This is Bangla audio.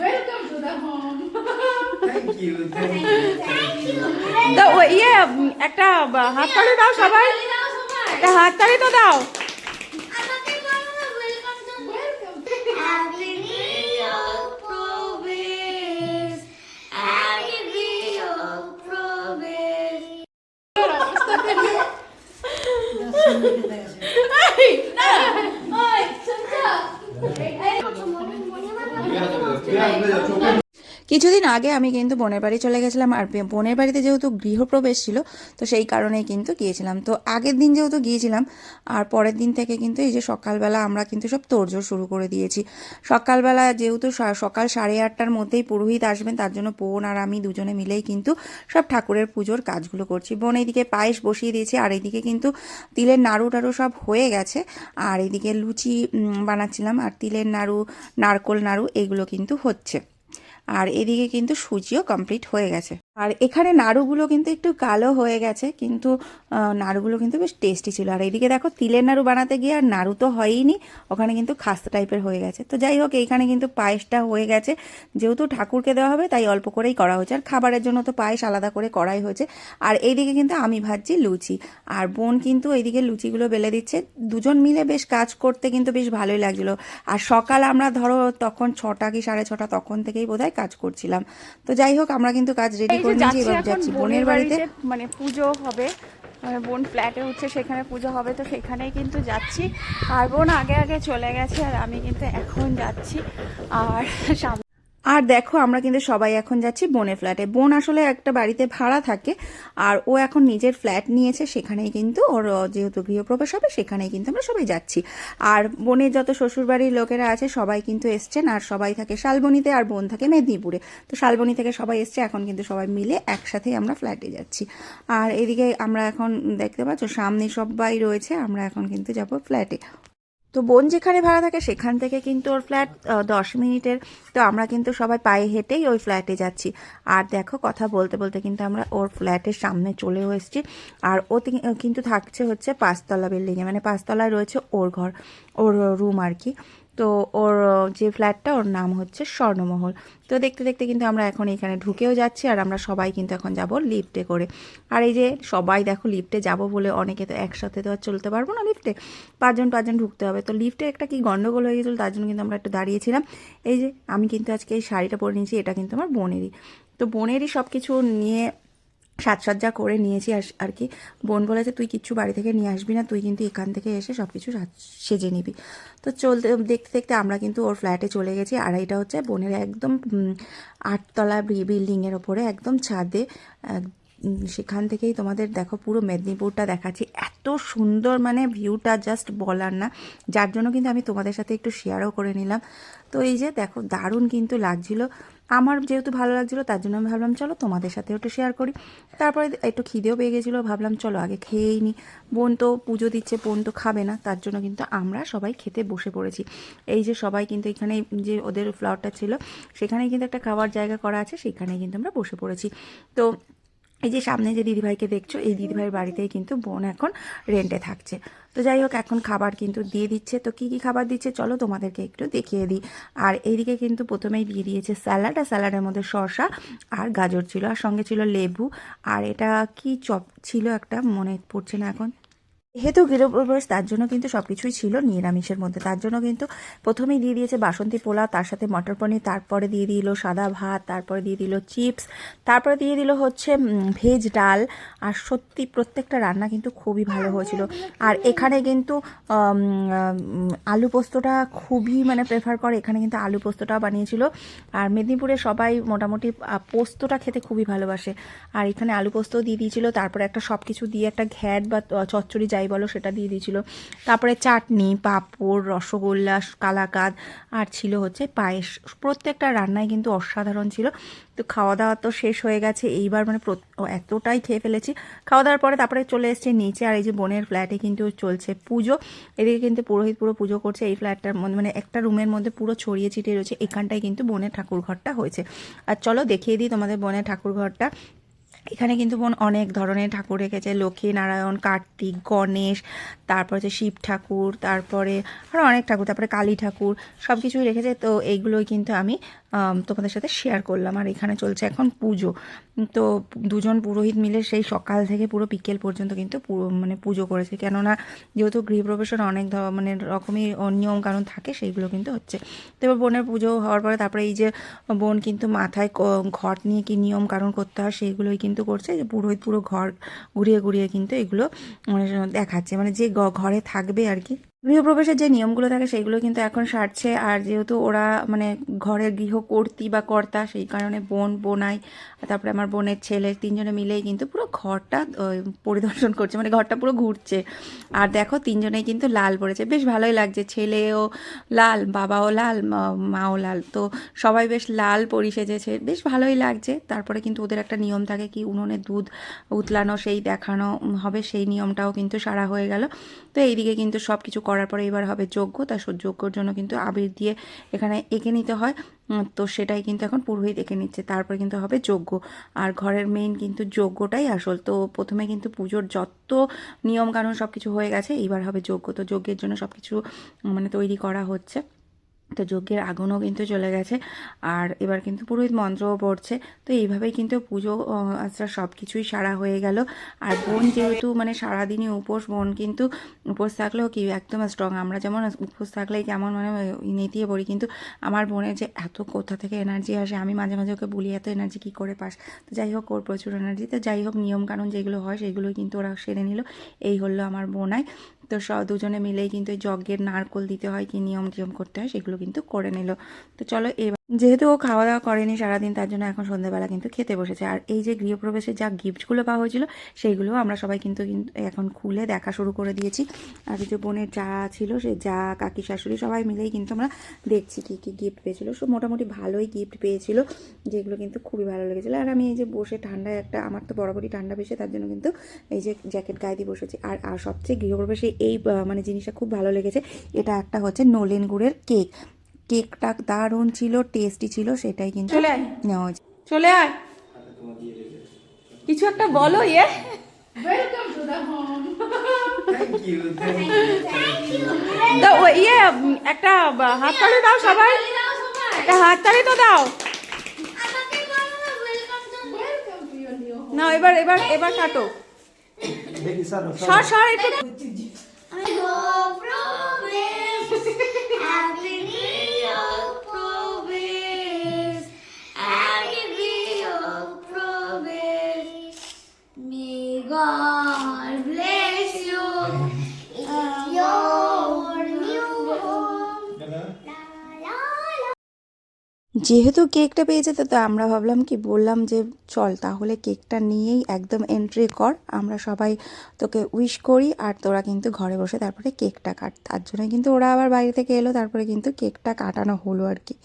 Welcome to the home. Thank you, thank you, thank you. তো ও ইয়ে উম, একটা বা- হাততালি দাও সবাই একটা হাততালি তো দাও আমাকে বলো 不要不要说 কিছুদিন আগে আমি কিন্তু বোনের বাড়ি চলে গেছিলাম, আর বোনের বাড়িতে যেহেতু গৃহপ্রবেশ ছিল, তো সেই কারণেই কিন্তু গিয়েছিলাম। তো আগের দিন যেহেতু গিয়েছিলাম, আর পরের দিন থেকে কিন্তু এই যে সকালবেলা আমরা কিন্তু সব তোড়জোড় শুরু করে দিয়েছি। সকালবেলা যেহেতু সকাল সাড়ে আটটার মধ্যেই পুরোহিত আসবেন, তার জন্য বোন আর আমি দুজনে মিলেই কিন্তু সব ঠাকুরের পুজোর কাজগুলো করছি। বোন এইদিকে পায়েস বসিয়ে দিয়েছে, আর এইদিকে কিন্তু তিলের নাড়ু টাড়ু সব হয়ে গেছে, আর এইদিকে লুচি বানাচ্ছিলাম, আর তিলের নাড়ু, নারকোল নাড়ু, এগুলো কিন্তু হচ্ছে। আর এদিকে কিন্তু সুজিও কমপ্লিট হয়ে গেছে। আর এখানে নাড়ুগুলো কিন্তু একটু কালো হয়ে গেছে, কিন্তু নাড়ুগুলো কিন্তু বেশ টেস্টি ছিল। আর এইদিকে দেখো, তিলের নাড়ু বানাতে গিয়ে আর নাড়ু তো হয়ইনি, ওখানে কিন্তু খাস্তা টাইপের হয়ে গেছে। তো যাই হোক, এইখানে কিন্তু পায়েসটা হয়ে গেছে। যেহেতু ঠাকুরকে দেওয়া হবে, তাই অল্প করেই করা হয়েছে। আর খাবারের জন্য তো পায়েস আলাদা করে করাই হয়েছে। আর এইদিকে কিন্তু আমি ভাজছি লুচি। আর বোন কিন্তু এইদিকে লুচিগুলো বেলে দিচ্ছে। দুজন মিলে বেশ কাজ করতে কিন্তু বেশ ভালোই লাগছিল। আর সকাল আমরা ধরো, তখন ছটা কি সাড়ে ছটা তখন থেকেই বোধহয় কাজ করছিলাম। তো যাই হোক, আমরা কিন্তু কাজ রেডি করে যাচ্ছি বোনের বাড়িতে মানে পুজো হবে মানে বোন ফ্ল্যাটে হচ্ছে সেখানে পুজো হবে তো সেখানেই কিন্তু যাচ্ছি। আর বোন আগে আগে চলে গেছে আর আমি কিন্তু এখন যাচ্ছি। আর সামনে আর দেখো, আমরা কিন্তু সবাই এখন যাচ্ছি বোনের ফ্ল্যাটে বোন আসলে একটা বাড়িতে ভাড়া থাকে, আর ও এখন নিজের ফ্ল্যাট নিয়েছে, সেখানেই কিন্তু ওর যেহেতু গৃহপ্রবেশ হবে, সেখানেই কিন্তু আমরা সবাই যাচ্ছি। আর বোনের যত শ্বশুরবাড়ির লোকেরা আছে, সবাই কিন্তু এসছেন, আর সবাই থাকে শালবনিতে, আর বোন থাকে মেদিনীপুরে। তো শালবনি থেকে সবাই এসছে, এখন কিন্তু সবাই মিলে একসাথেই আমরা ফ্ল্যাটে যাচ্ছি। আর এদিকে আমরা এখন দেখতে পাচ্ছ, সামনে সবাই রয়েছে, আমরা এখন কিন্তু যাব ফ্ল্যাটে তো বোন যেখানে ভাড়া থাকে সেখান থেকে কিন্তু ওর ফ্ল্যাট দশ মিনিটের। তো আমরা কিন্তু সবাই পায়ে হেঁটেই ওই ফ্ল্যাটে যাচ্ছি। আর দেখো, কথা বলতে বলতে কিন্তু আমরা ওর ফ্ল্যাটের সামনে চলেও এসেছি। আর ও কিন্তু থাকছে হচ্ছে পাঁচতলা বিল্ডিংয়ে মানে পাঁচতলায় রয়েছে ওর ঘর, ওর রুম আর কি। তো ওর যে ফ্ল্যাটটা ওর নাম হচ্ছে স্বর্ণমহল। তো দেখতে দেখতে কিন্তু আমরা এখন এখানে ঢুকেও যাচ্ছি আর আমরা সবাই কিন্তু এখন যাব লিফটে করে। আর এই যে সবাই দেখো লিফটে যাব বলে অনেকে তো একসাথে তো আর চলতে পারব না লিফটে পাঁচজন পাঁচজন ঢুকতে হবে। তো লিফটে একটা কি গন্ডগোল হয়ে গেছিল তার জন্য কিন্তু আমরা একটু দাঁড়িয়েছিলাম। এই যে আমি কিন্তু আজকে এই শাড়িটা পরে নিয়েছি, এটা কিন্তু আমার বোনেরই। তো বোনেরই সব কিছু নিয়ে সাজসজ্জা করে নিয়েছি আর কি। বোন বলেছে, তুই কিচ্ছু বাড়ি থেকে নিয়ে আসবি না, তুই কিন্তু এখান থেকে এসে সব কিছু সাজ- নিবি। তো চলতে, দেখতে দেখতে আমরা কিন্তু ওর ফ্ল্যাটে চলে গেছি। আর এটা হচ্ছে বোনের একদম আটতলা বিল্ডিংয়ের ওপরে একদম ছাদে সেখান থেকেই তোমাদের দেখো পুরো মেদিনীপুরটা দেখাচ্ছি। এত সুন্দর মানে ভিউটা জাস্ট বলার না। যার জন্য কিন্তু আমি তোমাদের সাথে একটু শেয়ারও করে নিলাম। তো এই যে দেখো, দারুণ কিন্তু লাগছিল। আমার যেহেতু ভালো লাগছিল, তার জন্য আমি ভাবলাম, চলো তোমাদের সাথেও একটু শেয়ার করি। তারপরে একটু খিদেও পেয়ে গেছিল, ভাবলাম, চলো আগে খেয়েই নি। বোন তো পুজো দিচ্ছে, বোন তো খাবে না, তার জন্য কিন্তু আমরা সবাই খেতে বসে পড়েছি। এই যে সবাই কিন্তু এখানে যে ওদের ফ্লাওয়ারটা ছিল সেখানে কিন্তু একটা খাওয়ার জায়গা করা আছে, সেখানেই কিন্তু আমরা বসে পড়েছি। তো এই যে সামনে যে দিদিভাইকে দেখছ, এই দিদিভাইয়ের বাড়িতেই কিন্তু বোন এখন রেন্টে থাকছে। তো যাই হোক, এখন খাবার কিন্তু দিয়ে দিচ্ছে। তো কি কি খাবার দিচ্ছে, চলো তোমাদেরকে একটু দেখিয়ে দিই। আর এইদিকে কিন্তু প্রথমেই দিয়ে দিয়েছে স্যালাড, আর স্যালাডের মধ্যে শসা আর গাজর ছিল, আর সঙ্গে ছিল লেবু। আর এটা কি চপ ছিল একটা, মনে পড়ছে না এখন। যেহেতু গৃহপ্রবেশ তার জন্য কিন্তু সব কিছুই ছিল নিরামিষের মধ্যে। তার জন্য কিন্তু প্রথমেই দিয়ে দিয়েছে বাসন্তী পোলাও, তার সাথে মটর পনির, তারপরে দিয়ে দিল সাদা ভাত, তারপরে দিয়ে দিল চিপস, তারপরে দিয়ে দিল হচ্ছে ভেজ ডাল। আর সত্যি প্রত্যেকটা রান্না কিন্তু খুবই ভালো হয়েছিল। আর এখানে কিন্তু আলু পোস্তটা খুবই মানে প্রেফার করে। এখানে কিন্তু আলু পোস্তটা বানিয়েছিল। আর মেদিনীপুরে সবাই মোটামুটি পোস্তটা খেতে খুবই ভালোবাসে। আর এখানে আলু পোস্ত দিয়ে দিয়েছিল, তারপরে একটা সব কিছু দিয়ে একটা ঘ্যাট বা চচ্চড়ি যাই বলো সেটা দিয়ে দিয়েছিল। তারপরে চাটনি, পাঁপড়, রসগোল্লা, কালাকাদ, আর ছিল হচ্ছে পায়েস। প্রত্যেকটা রান্নাই কিন্তু অসাধারণ ছিল। তো খাওয়া দাওয়া তো শেষ হয়ে গেছে। এইবার মানে এতটাই খেয়ে ফেলেছি। খাওয়া দাওয়ার পরে তারপরে চলে এসেছে নিচে, আর এই যে বোনের ফ্ল্যাটে কিন্তু চলছে পুজো। এদিকে কিন্তু পুরোহিত পুরো পুজো করছে। এই ফ্ল্যাটটার মধ্যে মানে একটা রুমের মধ্যে পুরো ছড়িয়ে ছিটিয়ে রয়েছে। এখানটায় কিন্তু বোনের ঠাকুর ঘরটা হয়েছে। আর চলো দেখিয়ে দিই তোমাদের বোনের ঠাকুর ঘরটা এখানে কিন্তু বোন অনেক ধরনের ঠাকুর রেখেছে। লক্ষ্মী নারায়ণ, কার্তিক, গণেশ, তারপর হচ্ছে শিব ঠাকুর, তারপরে আরও অনেক ঠাকুর, তারপরে কালী ঠাকুর সব কিছুই রেখেছে। তো এইগুলোই কিন্তু আমি তোমাদের সাথে শেয়ার করলাম। আর এখানে চলছে এখন পুজো। তো দুজন পুরোহিত মিলে সেই সকাল থেকে পুরো বিকেল পর্যন্ত কিন্তু মানে পুজো করেছে। কেননা যেহেতু গৃহপ্রবেশের অনেক ধ- মানে রকমই নিয়ম কানুন থাকে, সেইগুলো কিন্তু হচ্ছে। তো এবার বোনের পুজো হওয়ার পরে তারপরে এই যে বোন কিন্তু মাথায় ঘট নিয়ে কি নিয়ম কানুন করতে হয়, সেইগুলোই কিন্তু করছে যে পুরোহিত পুরো ঘর ঘুরিয়ে ঘুরিয়ে কিন্তু এগুলো মানে দেখাচ্ছে। মানে যে ঘরে থাকবে আর কি গৃহপ্রবেশের যে নিয়মগুলো থাকে সেইগুলো কিন্তু এখন সারছে। আর যেহেতু ওরা মানে ঘরের গৃহকর্ত্রী বা কর্তা, সেই কারণে বোন, বোনাই তারপরে আমার বোনের ছেলে, তিনজনে মিলেই কিন্তু পুরো ঘরটা পরিদর্শন করছে। মানে ঘরটা পুরো ঘুরছে। আর দেখো, তিনজনেই কিন্তু লাল পড়েছে। বেশ ভালোই লাগছে। ছেলেও লাল, বাবাও লাল মাও লাল। তো সবাই বেশ লাল পরি সেজেছে। বেশ ভালোই লাগছে। তারপরে কিন্তু ওদের একটা নিয়ম থাকে কি, উনুনে দুধ উতলানো, সেই দেখানো হবে সেই নিয়মটাও কিন্তু সারা হয়ে গেল। তো এইদিকে কিন্তু সব কিছু করার পরে এবার হবে যজ্ঞ। তা যজ্ঞর জন্য কিন্তু আবির দিয়ে এখানে এঁকে নিতে হয়। তো সেটাই কিন্তু এখন পুরোহিত এঁকে নিচ্ছে। তারপর কিন্তু হবে যজ্ঞ। আর ঘরের মেইন কিন্তু যজ্ঞটাই আসল। তো প্রথমে কিন্তু পুজোর যত নিয়মকানুন সব কিছু হয়ে গেছে এইবার হবে যজ্ঞ। তো যজ্ঞের জন্য সব কিছু মানে তৈরি করা হচ্ছে। তো যজ্ঞের আগুনও কিন্তু চলে গেছে। আর এবার কিন্তু পুরোহিত মন্ত্রও পড়ছে। তো এইভাবেই কিন্তু পুজো আচ্ছা সব কিছুই সারা হয়ে গেল। আর বোন যেহেতু মানে সারাদিনই উপোস, বোন কিন্তু উপোস থাকলেও কি একদম স্ট্রং আমরা যেমন উপোস থাকলেই কেমন মানে নেতিয়ে পড়ি। কিন্তু আমার বোনের যে এত কোথা থেকে এনার্জি আসে, আমি মাঝে মাঝে ওকে বলি, এত এনার্জি কী করে পাস? তো যাই হোক, ওর প্রচুর এনার্জি তো যাই হোক, নিয়মকানুন যেগুলো হয়, সেগুলোই কিন্তু ওরা সেরে নিল। এই হলো আমার বোনাই। তো স, দুজনে মিলেই কিন্তু যজ্ঞের নারকোল দিতে হয়, কি নিয়ম টিয়ম করতে হয়, সেগুলো কিন্তু করে নিল। তো চলো এবার যেহেতু ও খাওয়া দাওয়া করেনি সারাদিন, তার জন্য এখন সন্ধ্যেবেলা কিন্তু খেতে বসেছে। আর এই যে গৃহপ্রবেশে যা গিফটগুলো পাওয়া হয়েছিল সেইগুলো আমরা সবাই কিন্তু এখন খুলে দেখা শুরু করে দিয়েছি। আর যে বোনের যা ছিল, সে যা কাকি শাশুড়ি সবাই মিলেই কিন্তু আমরা দেখছি কী কী গিফট পেয়েছিল। সো মোটামুটি ভালোই গিফট পেয়েছিল, যেগুলো কিন্তু খুবই ভালো লেগেছিলো। আর আমি এই যে বসে ঠান্ডায় একটা, আমার তো বরাবরই ঠান্ডা বেশি, তার জন্য কিন্তু এই যে জ্যাকেট গায়ে দিয়ে বসেছি। আর আর সবচেয়ে গৃহপ্রবেশে এই মানে জিনিসটা খুব ভালো লেগেছে, এটা একটা হচ্ছে নলেন গুড়ের কেক। কেকটা দারুণ ছিল টেস্টি ছিল সেটাই কিন্তু চলে আয়। নেওয়া হয়েছে। চলে আয়। কিছু একটা বলো ইয়ে। ইয়ে একটা হাততালি দাও সবাই। একটা হাততালি তো দাও। না welcome to welcome to your new home না এবার এবার এবার কাটো। সর সর একটু। যেহেতু কেকটা পেয়ে যেত তো আমরা ভাবলাম কি বললাম যে চল তাহলে কেকটা নিয়েই একদম এন্ট্রি কর আমরা সবাই তোকে উইশ করি আর তোরা কিন্তু ঘরে বসে তারপরে কেকটা কাট তার জন্য কিন্তু ওরা আবার বাইরে থেকে এলো তারপরে কিন্তু কেকটা কাটানো হলো আর কি